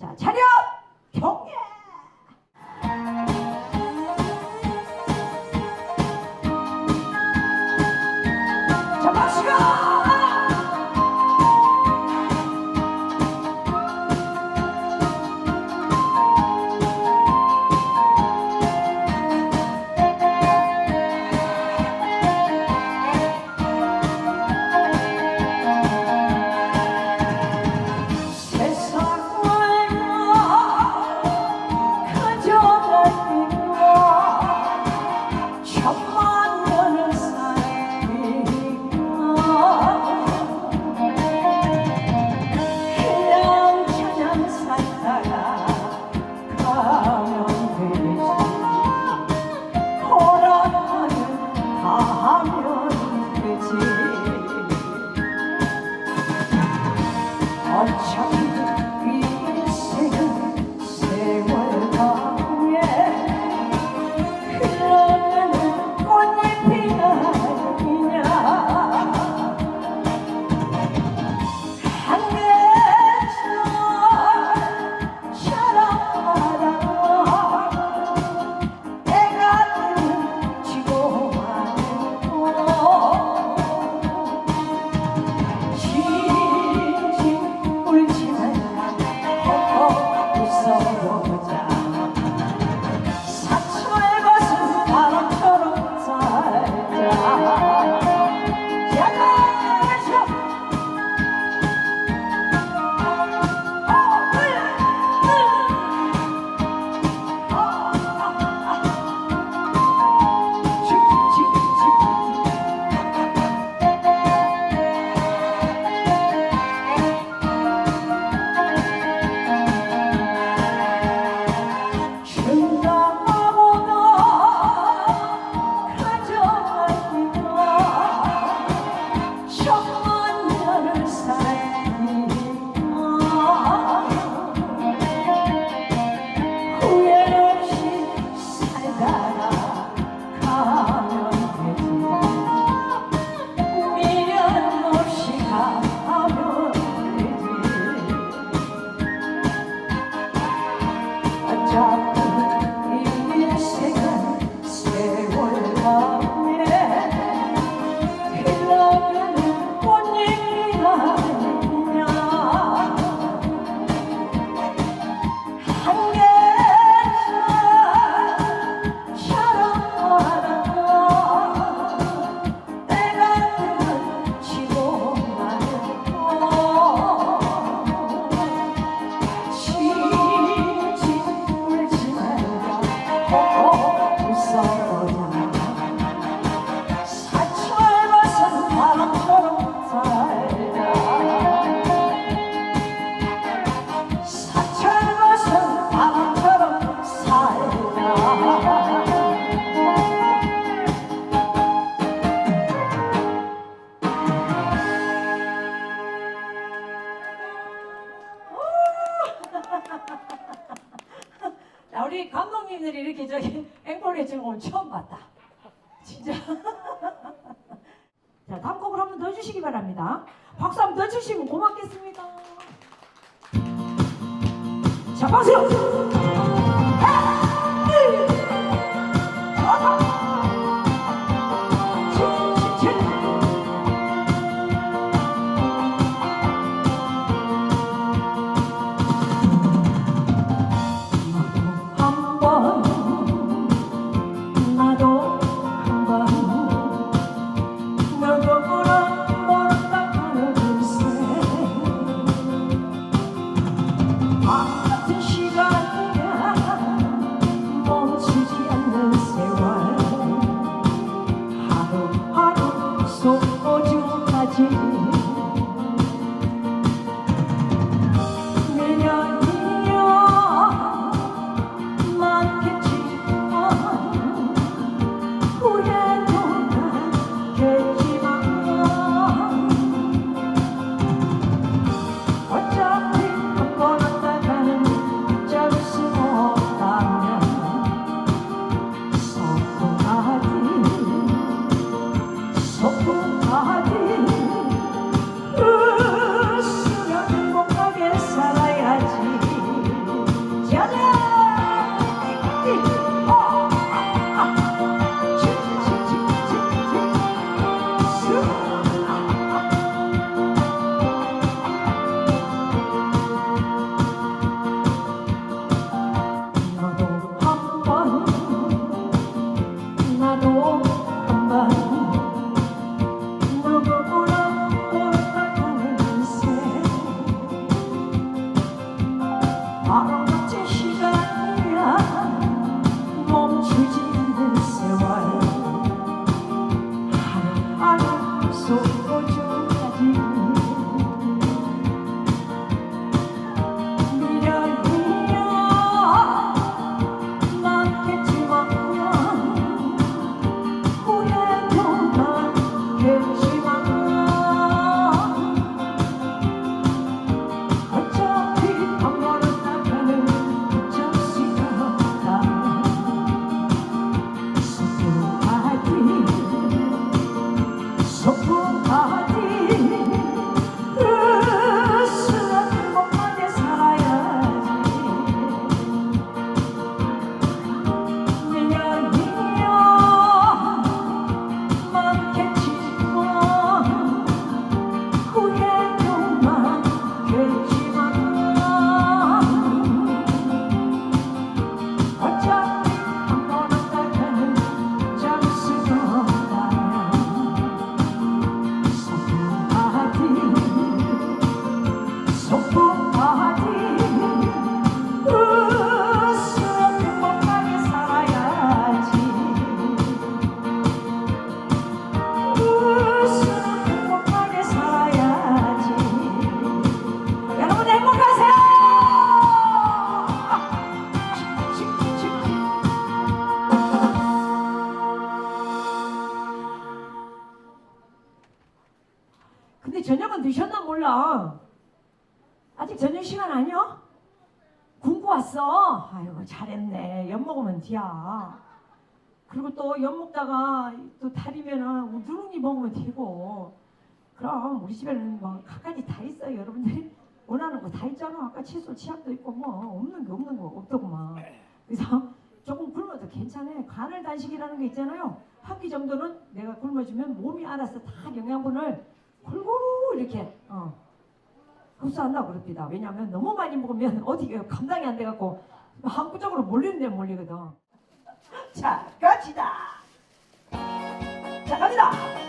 자, 차렷! 주시기 바랍니다. 박수 한번 쳐주시면 고맙겠습니다. 자, 박수! 뒤야. 그리고 또 엿 먹다가 또 탈이면은 누룽이 먹으면 되고. 그럼 우리 집에는 뭐 갖가지 다 있어요. 여러분들이 원하는 거 다 있잖아. 아까 칫솔 치약도 있고 뭐 없는 게 없는 거 없더구만. 그래서 조금 굶어도 괜찮아. 간헐 단식이라는 게 있잖아요. 한 끼 정도는 내가 굶어주면 몸이 알아서 다 영양분을 골고루 이렇게 어, 흡수한다고 그럽니다. 왜냐하면 너무 많이 먹으면 어디가 감당이 안 돼갖고 한구적으로 몰리는데 몰리거든. 자, 갑시다. 자, 갑니다.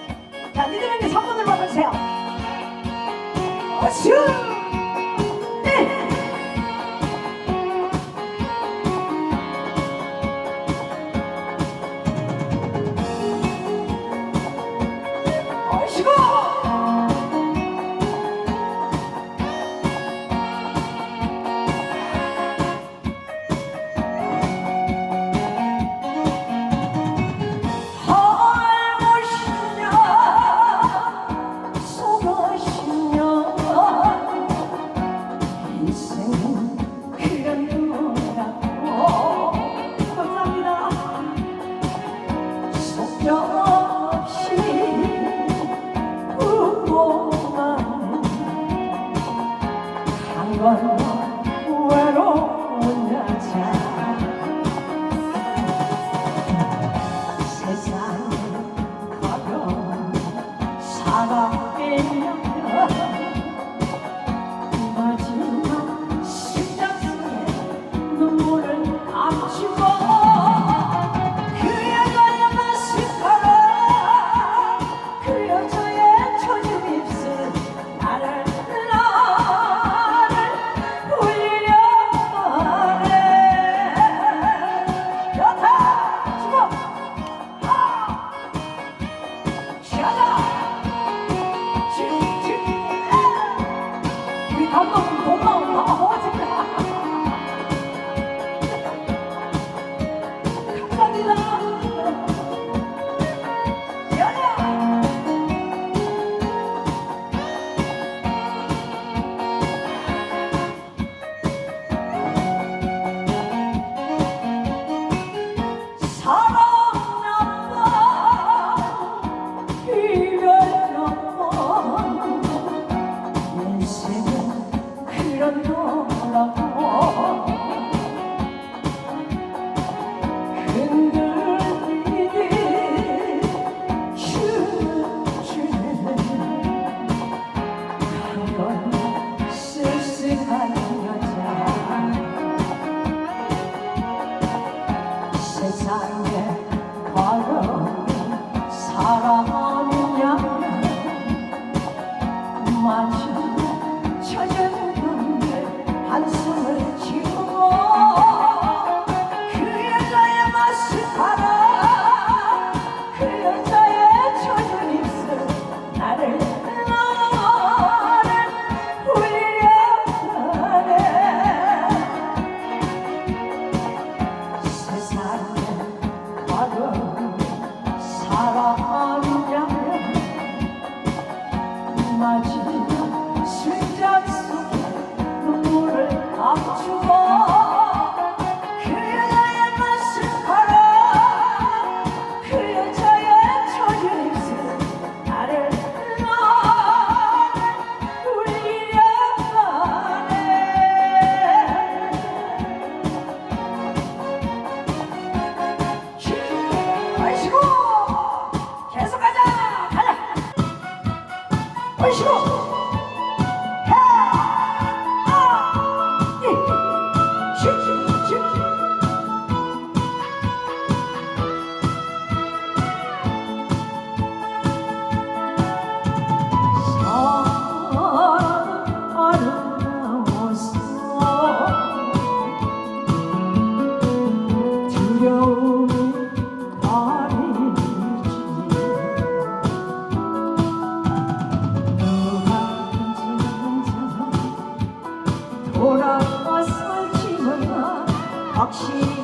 확실한